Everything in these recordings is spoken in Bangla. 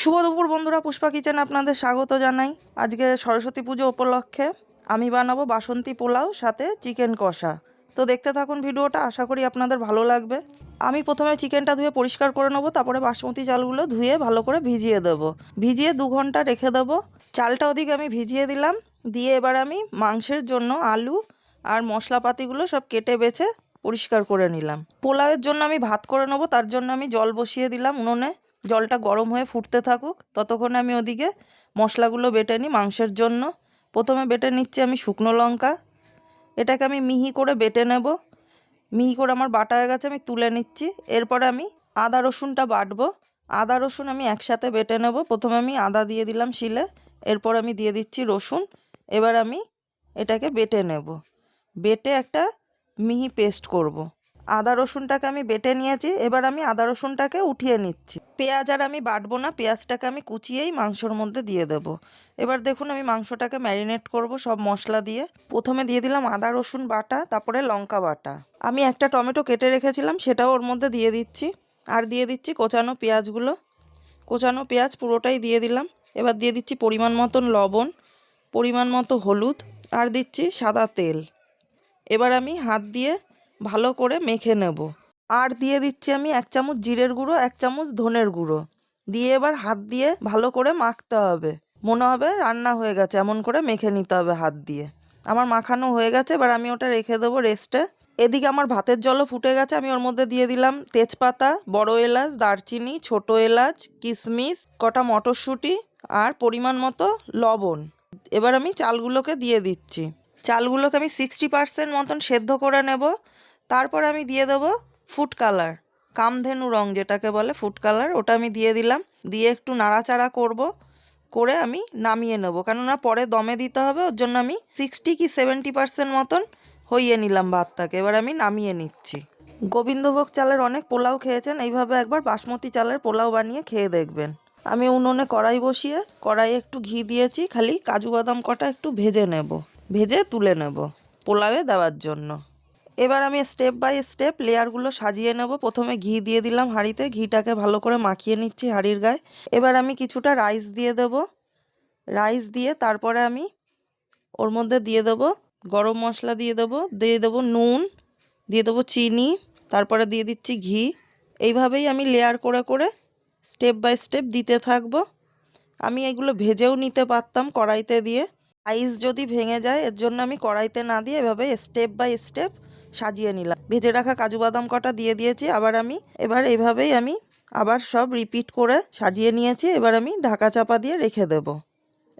শুভ দুপুর বন্ধুরা, পুষ্পা কিচেন আপনাদের স্বাগত জানাই। আজকে সরস্বতী পুজো উপলক্ষে আমি বানাবো বাসন্তী পোলাও, সাথে চিকেন কষা। তো দেখতে থাকুন ভিডিওটা, আশা করি আপনাদের ভালো লাগবে। আমি প্রথমে চিকেনটা ধুয়ে পরিষ্কার করে নেব, তারপরে বাসমতি চালগুলো ধুয়ে ভালো করে ভিজিয়ে দেবো। ভিজিয়ে দু ঘণ্টা রেখে দেবো। চালটা ওদিকে আমি ভিজিয়ে দিলাম, দিয়ে এবার আমি মাংসের জন্য আলু আর মশলাপাতিগুলো সব কেটে বেছে পরিষ্কার করে নিলাম। পোলাওয়ের জন্য আমি ভাত করে নেব, তার জন্য আমি জল বসিয়ে দিলাম উনুনে। জলটা গরম হয়ে ফুটতে থাকুক, ততক্ষণ আমি ওদিকে মশলাগুলো বেটে নিই মাংসের জন্য। প্রথমে বেটে নিচ্ছি আমি শুকনো লঙ্কা। এটাকে আমি মিহি করে বেটে নেব। মিহি করে আমার বাটা হয়ে গেছে, আমি তুলে নিচ্ছি। এরপরে আমি আদা রসুনটা বাটবো। আদা রসুন আমি একসাথে বেটে নেব। প্রথমে আমি আদা দিয়ে দিলাম শিলে, এরপর আমি দিয়ে দিচ্ছি রসুন। এবার আমি এটাকে বেটে নেব। বেটে একটা মিহি পেস্ট করব। আদা রসুনটাকে আমি বেটে নিয়েছি। এবার আমি আদা রসুনটাকে উঠিয়ে নিচ্ছি। পেঁয়াজ আর আমি বাটবো না, পেঁয়াজটাকে আমি কুচিয়েই মাংসর মধ্যে দিয়ে দেব। এবার দেখুন আমি মাংসটাকে ম্যারিনেট করব সব মশলা দিয়ে। প্রথমে দিয়ে দিলাম আদা, রসুন বাটা, তারপরে লঙ্কা বাটা। আমি একটা টমেটো কেটে রেখেছিলাম, সেটাও ওর মধ্যে দিয়ে দিচ্ছি। আর দিয়ে দিচ্ছি কোচানো পেঁয়াজগুলো। কোচানো পেঁয়াজ পুরোটাই দিয়ে দিলাম। এবার দিয়ে দিচ্ছি পরিমাণ মতন লবণ, পরিমাণ মতো হলুদ, আর দিচ্ছি সাদা তেল। এবার আমি হাত দিয়ে ভালো করে মেখে নেব। আর দিয়ে দিচ্ছি আমি এক চামচ জিরের গুঁড়ো, এক চামচ ধনের গুঁড়ো। দিয়ে এবার হাত দিয়ে ভালো করে মাখতে হবে। মনে হবে রান্না হয়ে গেছে, এমন করে মেখে নিতে হবে হাত দিয়ে। আমার মাখানো হয়ে গেছে, এবার আমি ওটা রেখে দেবো রেস্টে এদিকে আমার ভাতের জলও ফুটে গেছে, আমি ওর মধ্যে দিয়ে দিলাম তেজপাতা, বড় এলাচ, দারচিনি, ছোট এলাচ কিশমিশ কটা মটরশুঁটি আর পরিমাণ মতো লবণ। এবার আমি চালগুলোকে দিয়ে দিচ্ছি। চালগুলোকে আমি সিক্সটি পার্সেন্ট মতন সেদ্ধ করে নেব। তারপর আমি দিয়ে দেবো ফুড কালার, কামধেনু রং যেটাকে বলে ফুড কালার, ওটা আমি দিয়ে দিলাম। দিয়ে একটু নাড়াচাড়া করব, করে আমি নামিয়ে নেব। কেননা পরে দমে দিতে হবে, ওর জন্য আমি সিক্সটি কি সেভেন্টি পার্সেন্ট মতন হইয়ে নিলাম ভাতটাকে। এবার আমি নামিয়ে নিচ্ছি। গোবিন্দভোগ চালের অনেক পোলাও খেয়েছেন, এইভাবে একবার বাসমতি চালের পোলাও বানিয়ে খেয়ে দেখবেন। আমি উনুনে কড়াই বসিয়ে, কড়াইয়ে একটু ঘি দিয়েছি, খালি কাজু বাদাম কটা একটু ভেজে নেব, ভেজে তুলে নেব পোলাওয়ে দেওয়ার জন্য। এবার আমি স্টেপ বাই স্টেপ লেয়ারগুলো সাজিয়ে নেব। প্রথমে ঘি দিয়ে দিলাম হাঁড়িতে। ঘিটাকে ভালো করে মাখিয়ে নিচ্ছি হাঁড়ির গায়ে। এবার আমি কিছুটা রাইস দিয়ে দেব। রাইস দিয়ে তারপরে আমি ওর মধ্যে দিয়ে দেবো গরম মশলা দিয়ে দেবো দিয়ে দেবো নুন, দিয়ে দেবো চিনি, তারপরে দিয়ে দিচ্ছি ঘি। এইভাবেই আমি লেয়ার করে করে স্টেপ বাই স্টেপ দিতে থাকব। আমি এগুলো ভেজেও নিতে পারতাম কড়াইতে দিয়ে। আইস যদি ভেঙে যায়, এর জন্য আমি কড়াইতে না দিয়ে এভাবে স্টেপ বাই স্টেপ সাজিয়ে নিলাম। ভেজে রাখা কাজু বাদাম কটা দিয়ে দিয়েছি, আবার আমি, এবার এইভাবেই আমি আবার সব রিপিট করে সাজিয়ে নিয়েছি, এবার আমি ঢাকা চাপা দিয়ে রেখে দেব।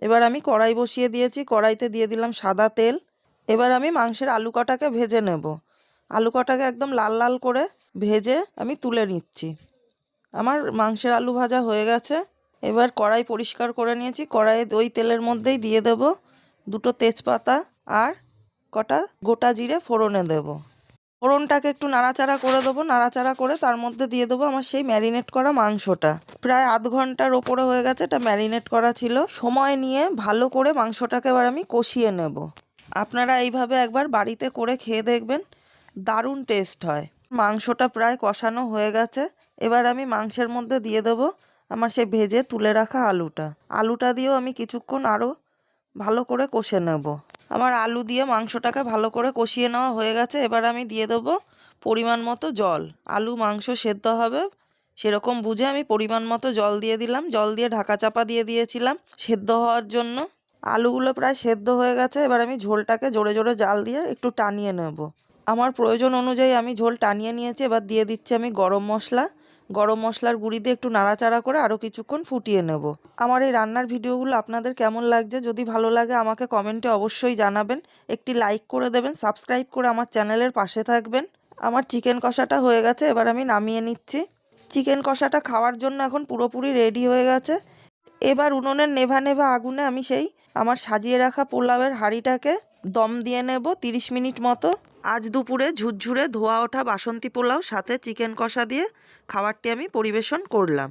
এবার আমি কড়াই বসিয়ে দিয়েছি, কড়াইতে দিয়ে দিলাম সাদা তেল। এবার আমি মাংসের আলু কটাকে ভেজে নেব। আলু কটাকে একদম লাল লাল করে ভেজে আমি তুলে নিচ্ছি। আমার মাংসের আলু ভাজা হয়ে গেছে। এবার কড়াই পরিষ্কার করে নিয়েছি, কড়াইয়ে ওই তেলের মধ্যেই দিয়ে দেব। দুটো তেজপাতা আর কটা? গোটা জিরে ফোড়নে দেব। ফোড়নটাকে একটু নাড়াচাড়া করে দেবো, নাড়াচাড়া করে তার মধ্যে দিয়ে দেবো আমার সেই ম্যারিনেট করা মাংসটা। প্রায় আধ ঘণ্টার ওপরে হয়ে গেছে, এটা ম্যারিনেট করা ছিল। সময় নিয়ে ভালো করে মাংসটাকে এবার আমি কষিয়ে নেব। আপনারা এইভাবে একবার বাড়িতে করে খেয়ে দেখবেন, দারুণ টেস্ট হয়। মাংসটা প্রায় কষানো হয়ে গেছে। এবার আমি মাংসের মধ্যে দিয়ে দেবো আমার সেই ভেজে তুলে রাখা আলুটা। আলুটা দিয়েও আমি কিছুক্ষণ আরও ভালো করে কষে নেব। আমার আলু দিয়ে মাংসটাকে ভালো করে কষিয়ে নেওয়া হয়ে গেছে। এবার আমি দিয়ে দেবো পরিমাণ মতো জল। আলু মাংস সেদ্ধ হবে, সেরকম বুঝে আমি পরিমাণ মতো জল দিয়ে দিলাম। জল দিয়ে ঢাকা চাপা দিয়ে দিয়েছিলাম সেদ্ধ হওয়ার জন্য। আলুগুলো প্রায় সেদ্ধ হয়ে গেছে। এবার আমি ঝোলটাকে জোরে জোরে জাল দিয়ে একটু টানিয়ে নেব। আমার প্রয়োজন অনুযায়ী আমি ঝোল টানিয়ে নিয়েছি। এবার দিয়ে দিচ্ছি আমি গরম মশলা। গরম মশলার গুঁড়ি দিয়ে একটু নাড়াচাড়া করে আরও কিছুক্ষণ ফুটিয়ে নেব। আমার এই রান্নার ভিডিওগুলো আপনাদের কেমন লাগছে? যদি ভালো লাগে আমাকে কমেন্টে অবশ্যই জানাবেন। একটি লাইক করে দেবেন, সাবস্ক্রাইব করে আমার চ্যানেলের পাশে থাকবেন। আমার চিকেন কষাটা হয়ে গেছে, এবার আমি নামিয়ে নিচ্ছি। চিকেন কষাটা খাওয়ার জন্য এখন পুরোপুরি রেডি হয়ে গেছে। এবার উনুনের নেভা নেভা আগুনে আমি সেই আমার সাজিয়ে রাখা পোলাওয়ের হাঁড়িটাকে দম দিয়ে নেব তিরিশ মিনিট মতো। আজ দুপুরে ঝুরঝুরে ধোয়া ওঠা বাসন্তী পোলাও, সাথে চিকেন কষা দিয়ে খাবারটি আমি পরিবেশন করলাম।